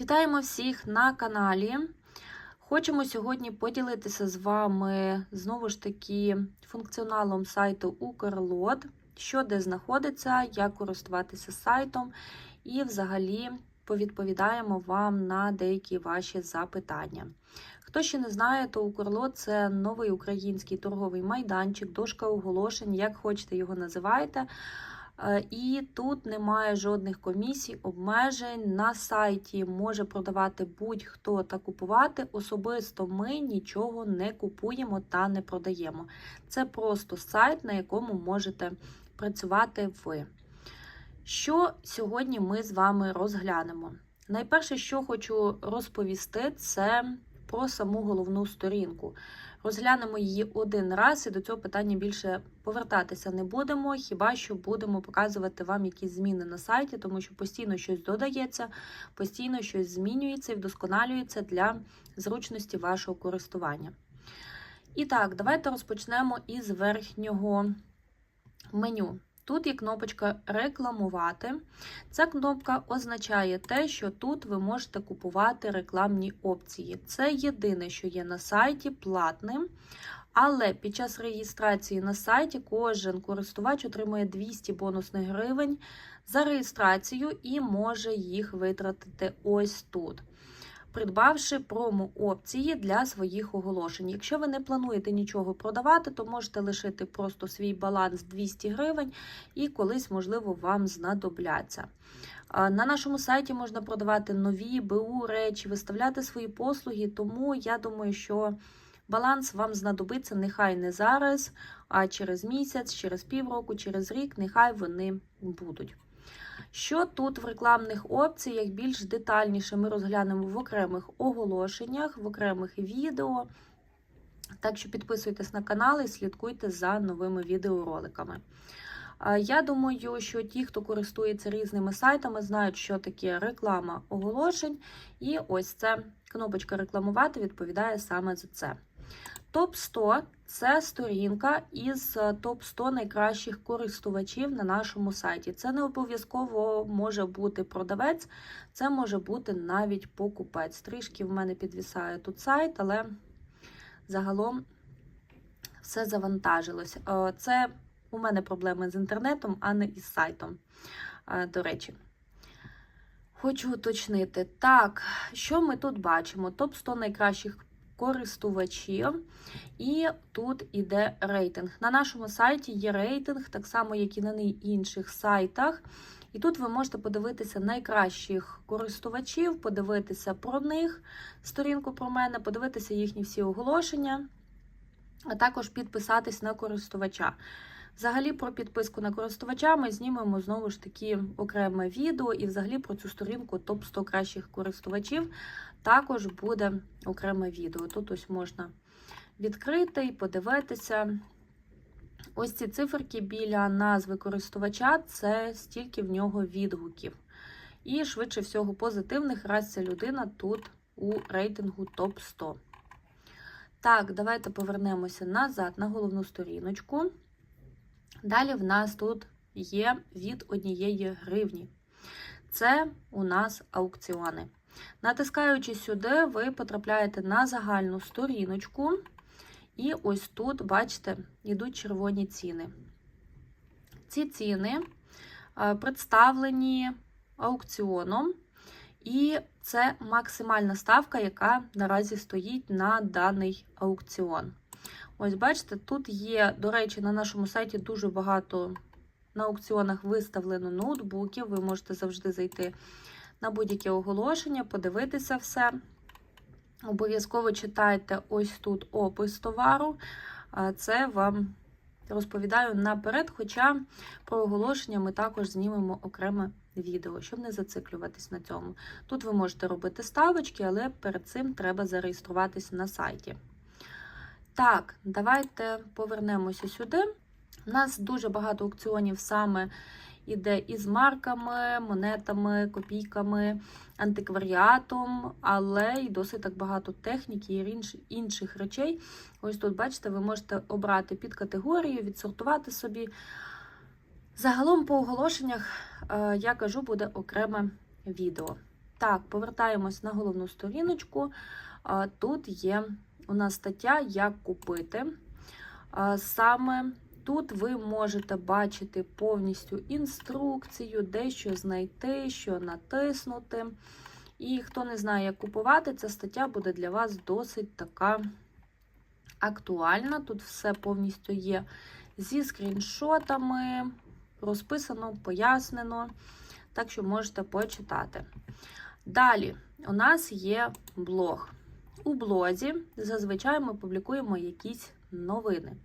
Вітаємо всіх на каналі. Хочемо сьогодні поділитися з вами знову ж таки функціоналом сайту Укрлот, що де знаходиться, як користуватися сайтом, і взагалі повідповідаємо вам на деякі ваші запитання. Хто ще не знає, то Укрлот це новий український торговий майданчик, дошка оголошень, як хочете його називайте. Е, І тут немає жодних комісій, обмежень. На сайті може продавати будь-хто та купувати. Особисто ми нічого не купуємо та не продаємо. Це просто сайт, на якому можете працювати ви. Що сьогодні ми з вами розглянемо? Найперше, що хочу розповісти, це про саму головну сторінку. Розглянемо її один раз і до цього питання більше повертатися не будемо, хіба що будемо показувати вам якісь зміни на сайті, тому що постійно щось додається, постійно щось змінюється і вдосконалюється для зручності вашого користування. І так, давайте розпочнемо із верхнього меню. Тут є кнопочка рекламувати. Ця кнопка означає те, що тут ви можете купувати рекламні опції. Це єдине, що є на сайті платним. Але під час реєстрації на сайті кожен користувач отримує 200 бонусних гривень за реєстрацію і може їх витратити ось тут. Придбавши промо-опції для своїх оголошень. Якщо ви не плануєте нічого продавати, то можете лишити просто свій баланс 200 гривень і колись, можливо, вам знадобляться. На нашому сайті можна продавати нові БУ речі, виставляти свої послуги, тому я думаю, що баланс вам знадобиться нехай не зараз, а через місяць, через півроку, через рік, нехай вони будуть. Що тут в рекламних опціях більш детальніше ми розглянемо в окремих оголошеннях, в окремих відео. Так що підписуйтесь на канал і слідкуйте за новими відеороликами. Я думаю, що ті, хто користується різними сайтами, знають, що таке реклама оголошень. І ось ця кнопочка рекламувати відповідає саме за це. Топ 100 це сторінка із топ 100 найкращих користувачів на нашому сайті. Це не обов'язково може бути продавець, це може бути навіть покупець. Трішки в мене підвісає тут сайт, але загалом все завантажилось. Це у мене проблеми з інтернетом, а не із сайтом. До речі. Хочу уточнити. Так, що ми тут бачимо? Топ 100 найкращих користувачів, і тут іде рейтинг. На нашому сайті є рейтинг, так само, як і на інших сайтах. І тут ви можете подивитися найкращих користувачів, подивитися про них, сторінку про мене, подивитися їхні всі оголошення, а також підписатись на користувача. Взагалі, про підписку на користувача ми знімемо знову ж таки окреме відео, і взагалі про цю сторінку топ-100 кращих користувачів також буде окреме відео. Тут ось можна відкрити і подивитися. Ось ці циферки біля назви користувача це стільки в нього відгуків. І, швидше всього, позитивних, раз ця людина тут у рейтингу топ-100. Так, давайте повернемося назад на головну сторіночку. Далі в нас тут є від однієї гривні. Це у нас аукціони. Натискаючи сюди, ви потрапляєте на загальну сторіночку, і ось тут, бачите, йдуть червоні ціни. Ці ціни представлені аукціоном, і це максимальна ставка, яка наразі стоїть на даний аукціон. Ось, бачите, тут є, до речі, на нашому сайті дуже багато на аукціонах виставлено ноутбуків. Ви можете завжди зайти на будь-яке оголошення, подивитися все. Обов'язково читайте ось тут опис товару. Це вам розповідаю наперед, хоча про оголошення ми також знімемо окреме відео, щоб не зациклюватись на цьому. Тут ви можете робити ставочки, але перед цим треба зареєструватися на сайті. Так, давайте повернемося сюди. У нас дуже багато аукціонів саме іде із марками, монетами, копійками, антикваріатом, але й досить так багато техніки і інших речей. Ось тут, бачите, ви можете обрати під категорію, відсортувати собі. Загалом, по оголошеннях, е, я кажу, буде окреме відео. Так, повертаємось на головну сторіночку. Тут є у нас стаття Як купити. Саме тут ви можете бачити повністю інструкцію, де що знайти, що натиснути. І хто не знає, як купувати, ця стаття буде для вас досить така актуальна. Тут все повністю є зі скріншотами, розписано, пояснено. Так що можете почитати. Далі у нас є блог. У блозі зазвичай ми публікуємо якісь новини.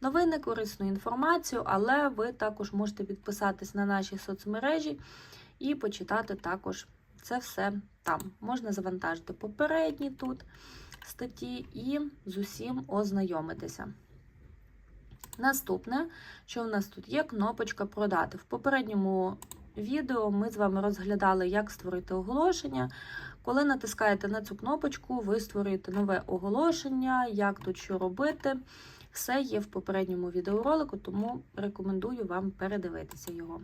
Новини, корисну інформацію, але ви також можете підписатись на наші соцмережі і почитати також це все там. Можна завантажити попередні тут статті і з усім ознайомитися. Наступне, що в нас тут є, кнопочка продати. В попередньому відео ми з вами розглядали, як створити оголошення. Коли натискаєте на цю кнопочку, ви створюєте нове оголошення, як тут що робити. Все є в попередньому відеоролику, тому рекомендую вам передивитися його.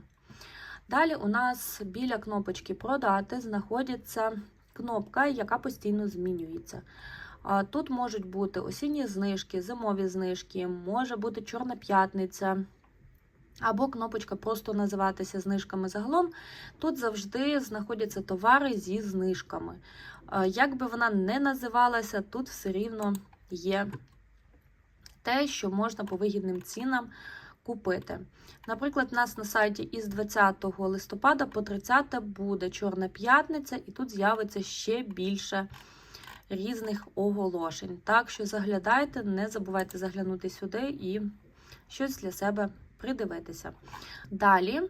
Далі у нас біля кнопочки Продати знаходиться кнопка, яка постійно змінюється. Тут можуть бути осінні знижки, зимові знижки, може бути Чорна п'ятниця. Або кнопочка просто називатися знижками загалом. Тут завжди знаходяться товари зі знижками. Як би вона не називалася, тут все рівно є те, що можна по вигідним цінам купити. Наприклад, у нас на сайті із 20 листопада по 30 буде Чорна п'ятниця, і тут з'явиться ще більше різних оголошень. Так що заглядайте, не забувайте заглянути сюди і щось для себе придивитися. Далі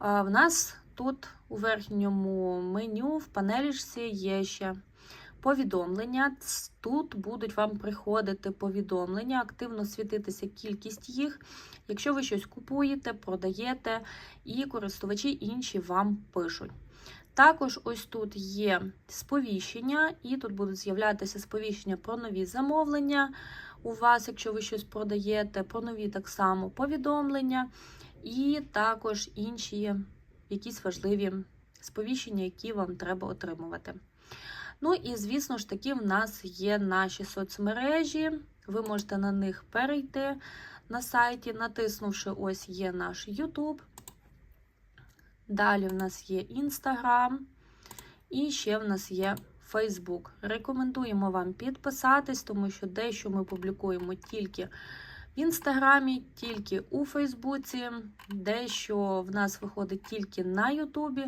в нас тут у верхньому меню в панелішці є ще повідомлення. Тут будуть вам приходити повідомлення, активно світитися кількість їх. Якщо ви щось купуєте, продаєте, і користувачі інші вам пишуть. Також ось тут є сповіщення, і тут будуть з'являтися сповіщення про нові замовлення у вас, якщо ви щось продаєте, про нові так само повідомлення, і також інші якісь важливі сповіщення, які вам треба отримувати. Ну і, звісно ж таки, в нас є наші соцмережі, ви можете на них перейти на сайті, натиснувши ось є наш YouTube. Далі в нас є Instagram. І ще в нас є Facebook. Рекомендуємо вам підписатись, тому що дещо ми публікуємо тільки в Інстаграмі, тільки у Фейсбуці, дещо в нас виходить тільки на Ютубі.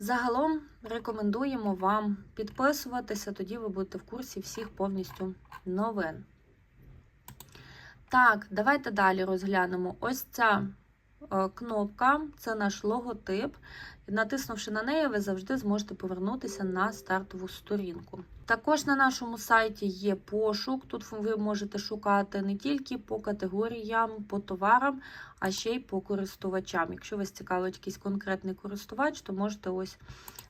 Загалом рекомендуємо вам підписуватися, тоді ви будете в курсі всіх повністю новин. Так, давайте далі розглянемо. Ось ця кнопка це наш логотип. Натиснувши на неї, ви завжди зможете повернутися на стартову сторінку. Також на нашому сайті є пошук. Тут ви можете шукати не тільки по категоріям, по товарам, а ще й по користувачам. Якщо вас цікавить якийсь конкретний користувач, то можете ось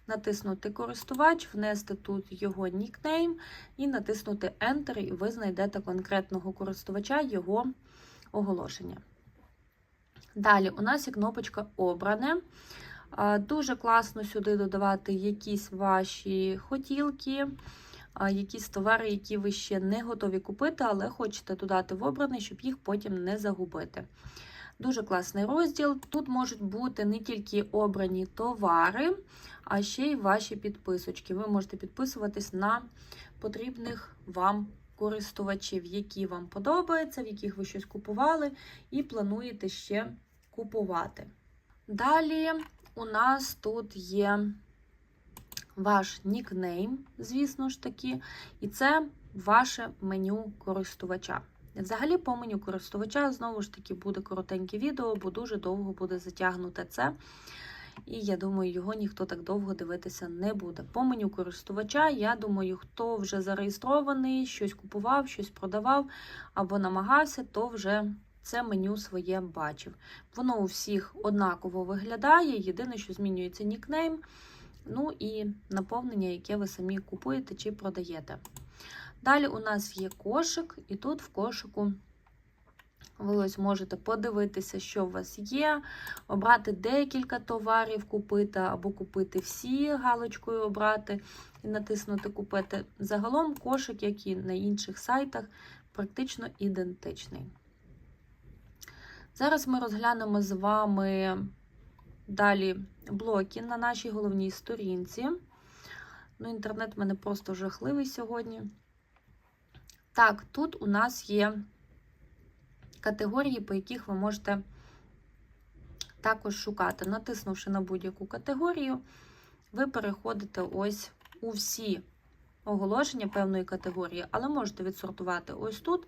натиснути користувач, внести тут його нікнейм і натиснути Enter, і ви знайдете конкретного користувача його оголошення. Далі у нас є кнопочка Обране. Дуже класно сюди додавати якісь ваші хотілки, якісь товари, які ви ще не готові купити, але хочете додати в обраний, щоб їх потім не загубити. Дуже класний розділ. Тут можуть бути не тільки обрані товари, а ще й ваші підписочки. Ви можете підписуватись на потрібних вам користувачів, які вам подобаються, в яких ви щось купували, і плануєте ще купувати. Далі у нас тут є ваш нікнейм, звісно ж таки, і це ваше меню користувача. Взагалі, по меню користувача, знову ж таки, буде коротеньке відео, бо дуже довго буде затягнути це. І я думаю, його ніхто так довго дивитися не буде. По меню користувача, я думаю, хто вже зареєстрований, щось купував, щось продавав або намагався, то вже це меню своє бачив. Воно у всіх однаково виглядає, єдине, що змінюється нікнейм, ну і наповнення, яке ви самі купуєте чи продаєте. Далі у нас є кошик, і тут в кошику Ви ось можете подивитися, що у вас є, обрати декілька товарів, купити або купити всі, галочкою обрати і натиснути Купити. Загалом кошик, як і на інших сайтах, практично ідентичний. Зараз ми розглянемо з вами далі блоки на нашій головній сторінці. Ну, Інтернет в мене просто жахливий сьогодні. Так, тут у нас є категорії, по яких ви можете також шукати. Натиснувши на будь-яку категорію, ви переходите ось у всі оголошення певної категорії, але можете відсортувати ось тут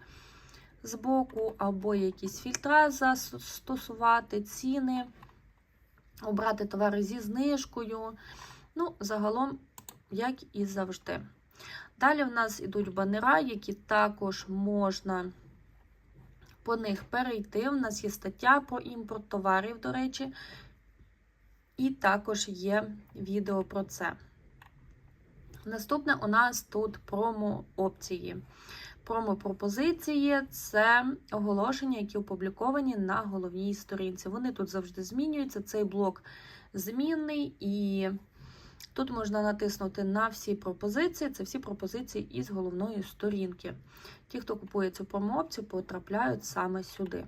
збоку, або якісь фільтра застосувати, ціни, обрати товари зі знижкою. Ну, загалом, як і завжди. Далі в нас ідуть банера, які також можна по них перейти. У нас є стаття про імпорт товарів, до речі, і також є відео про це. Наступне у нас тут промо-опції. Промо-пропозиції це оголошення, які опубліковані на головній сторінці. Вони тут завжди змінюються. Цей блок змінний, і тут можна натиснути на всі пропозиції. Це всі пропозиції із головної сторінки. Ті, хто купує цю промо-опцію, потрапляють саме сюди.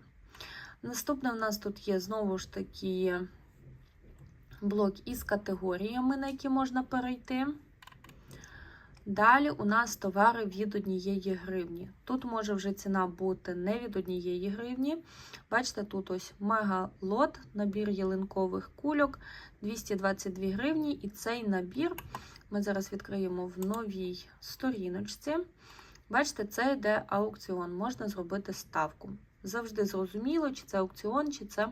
Наступне в нас тут є знову ж таки блок із категоріями, на які можна перейти. Далі у нас товари від однієї гривні. Тут може вже ціна бути не від однієї гривні. Бачите, тут ось мега-лот, набір ялинкових кульок 222 гривні. І цей набір ми зараз відкриємо в новій сторіночці. Бачите, це йде аукціон, можна зробити ставку. Завжди зрозуміло, чи це аукціон, чи це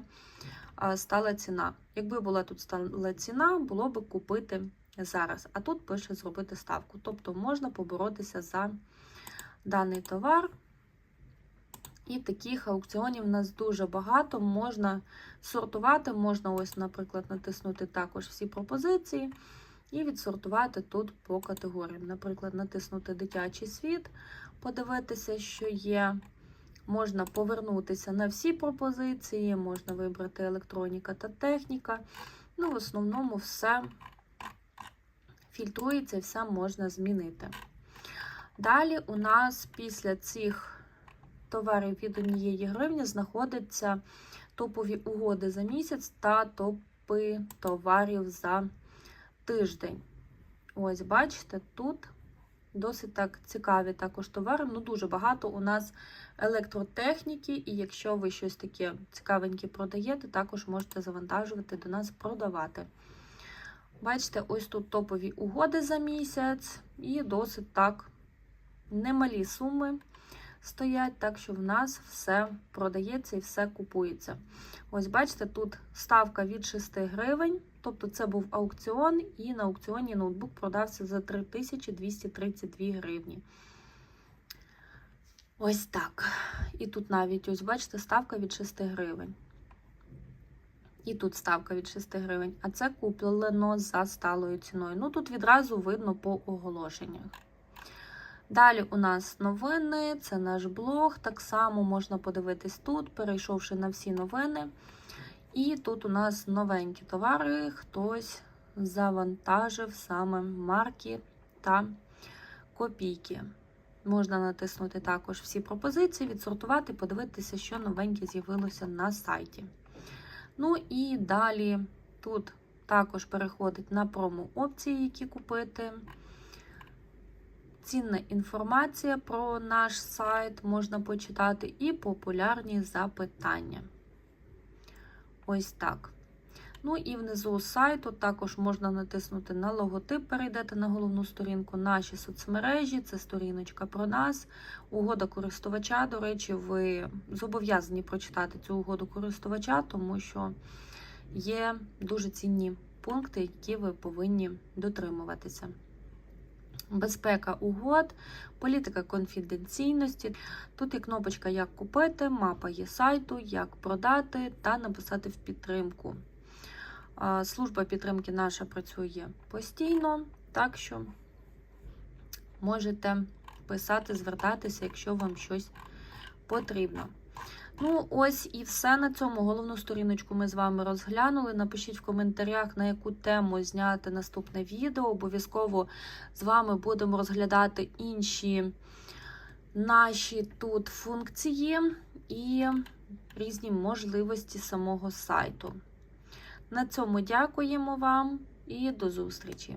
стала ціна. Якби була тут стала ціна, було б купити зараз. А тут пише зробити ставку. Тобто можна поборотися за даний товар. І таких аукціонів у нас дуже багато. Можна сортувати, можна, ось, наприклад, натиснути також всі пропозиції і відсортувати тут по категоріям. Наприклад, натиснути дитячий світ, подивитися, що є. Можна повернутися на всі пропозиції, можна вибрати електроніка та техніка. Ну, в основному все фільтрується, все можна змінити. Далі у нас після цих товарів від однієї гривні знаходяться топові угоди за місяць та топи товарів за тиждень. Ось, бачите, тут досить так цікаві також товари. Ну, дуже багато у нас електротехніки, і якщо ви щось таке цікавеньке продаєте, також можете завантажувати до нас продавати. Бачите, ось тут топові угоди за місяць, і досить так немалі суми стоять, так що в нас все продається і все купується. Ось, бачите, тут ставка від 6 гривень, тобто це був аукціон, і на аукціоні ноутбук продався за 3232 гривні. Ось так. І тут навіть, ось, бачите, ставка від 6 гривень. І тут ставка від 6 гривень, а це куплено за сталою ціною. Ну, тут відразу видно по оголошеннях. Далі у нас новини, це наш блог. Так само можна подивитись тут, перейшовши на всі новини. І тут у нас новенькі товари, хтось завантажив саме марки та копійки. Можна натиснути також всі пропозиції, відсортувати, подивитися, що новеньке з'явилося на сайті. Ну і далі тут також переходить на промо-опції, які купити. Цінна інформація про наш сайт можна почитати, і популярні запитання. Ось так. Ну і внизу сайту також можна натиснути на логотип, перейдете на головну сторінку, наші соцмережі, це сторіночка про нас, угода користувача. До речі, ви зобов'язані прочитати цю угоду користувача, тому що є дуже цінні пункти, які ви повинні дотримуватися. Безпека угод, політика конфіденційності. Тут є кнопочка Як купити, мапа є сайту, як продати та написати в підтримку. Служба підтримки наша працює постійно, так що можете писати, звертатися, якщо вам щось потрібно. Ну, ось і все на цьому. Головну сторіночку ми з вами розглянули. Напишіть в коментарях, на яку тему зняти наступне відео. Обов'язково з вами будемо розглядати інші наші тут функції і різні можливості самого сайту. На цьому дякуємо вам і до зустрічі!